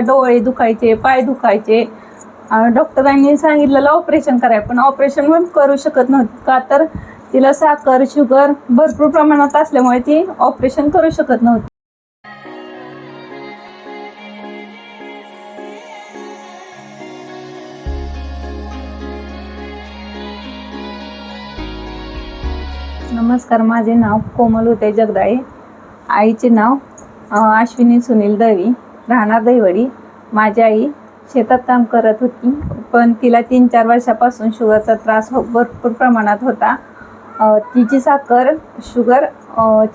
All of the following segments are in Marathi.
डोळे दुखायचे पाय दुखायचे. डॉक्टरांनी सांगितलेलं ऑपरेशन कराय पण ऑपरेशन पण करू शकत नव्हती. का तर तिला साखर शुगर भरपूर प्रमाणात असल्यामुळे ती ऑपरेशन करू शकत नव्हती. नमस्कार माझे नाव कोमल उदय जगदाळे. आईचे नाव अश्विनी सुनील दवी राहणार दहीवडी. माझी आई शेतात काम करत होती पण तिला तीन चार वर्षापासून शुगरचा त्रास हो भरपूर प्रमाणात होता. तिची साखर शुगर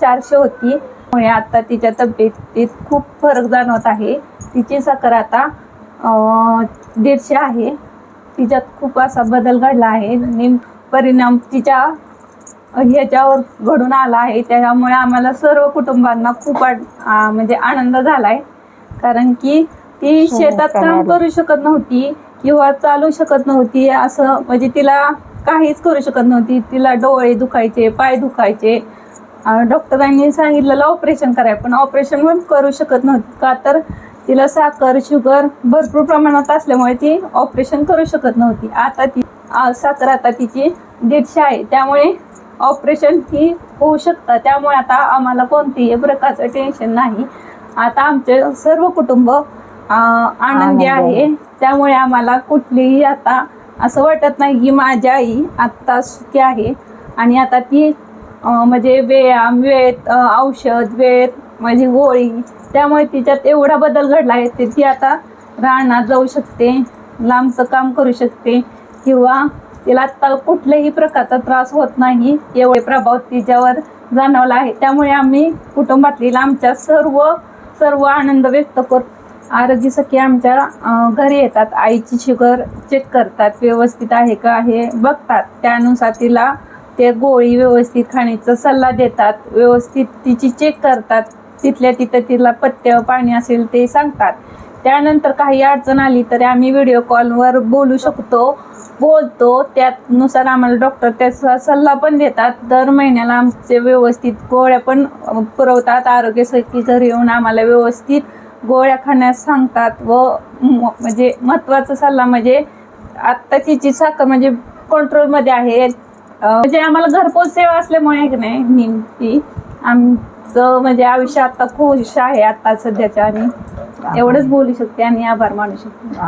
चारशे होती. त्यामुळे आता तिच्या तब्येतीत खूप फरक जाणवत आहे. तिची साखर आता दीडशे आहे. तिच्यात खूप असा बदल घडला आहे. नेम परिणाम तिच्या ह्याच्यावर घडून आला आहे. त्यामुळे आम्हाला सर्व कुटुंबांना खूप आ, म्हणजे आनंद झाला आहे कारण की ती शेतात काम करू शकत नव्हती किंवा चालू शकत नव्हती. असं म्हणजे तिला काहीच करू शकत नव्हती. तिला डोळे दुखायचे पाय दुखायचे. डॉक्टरांनी सांगितलेलं ऑपरेशन कराय पण ऑपरेशन पण करू शकत नव्हती. का तर तिला साखर शुगर भरपूर प्रमाणात असल्यामुळे ती ऑपरेशन करू शकत नव्हती. आता ती साखर आता तिची दीडशे आहे. त्यामुळे ऑपरेशन ही होऊ शकतं. त्यामुळे आता आम्हाला कोणतीही प्रकारचं टेन्शन नाही. आता आमचे सर्व कुटुंब आनंदी आहे. त्यामुळे आम्हाला कुठलीही आता असं वाटत नाही की माझी आई आत्ता सुखी आहे. आणि आता ती म्हणजे व्यायाम वेळेत औषध वेळेत माझी गोळी त्यामुळे तिच्यात एवढा बदल घडला आहे ते ती आता रानात जाऊ शकते लांबचं काम करू शकते किंवा तिला आत्ता कुठल्याही प्रकारचा त्रास होत नाही एवढे प्रभाव तिच्यावर जाणवला आहे. त्यामुळे आम्ही कुटुंबातील आमच्या सर्व सर्व आनंद व्यक्त करतो आरोग्य सखी आमच्या घरी येतात. आईची शुगर चेक करतात. व्यवस्थित आहे का हे बघतात. त्यानुसार तिला ते गोळी व्यवस्थित खाण्याचा सल्ला देतात. व्यवस्थित तिची चेक करतात. तिथल्या तिथं तिला पथ्य पाणी असेल ते सांगतात. त्यानंतर काही अडचण आली तरी आम्ही व्हिडिओ कॉलवर बोलू शकतो. बोलतो. त्यानुसार आम्हाला डॉक्टर त्याचा सल्ला पण देतात. दर महिन्याला आमचे व्यवस्थित गोळ्या पण पुरवतात. आरोग्य घरी येऊन आम्हाला व्यवस्थित गोळ्या खाण्यास सांगतात व म्हणजे महत्त्वाचा सल्ला म्हणजे आत्ताची जी साखर म्हणजे कंट्रोलमध्ये आहे म्हणजे आम्हाला घरपोच सेवा असल्यामुळे आहे की नाही नेमकी आमचं म्हणजे आयुष्य आत्ता खुश आहे आत्ता सध्याच्या आणि एवढंच बोलू शकते आणि आभार मानू शकते.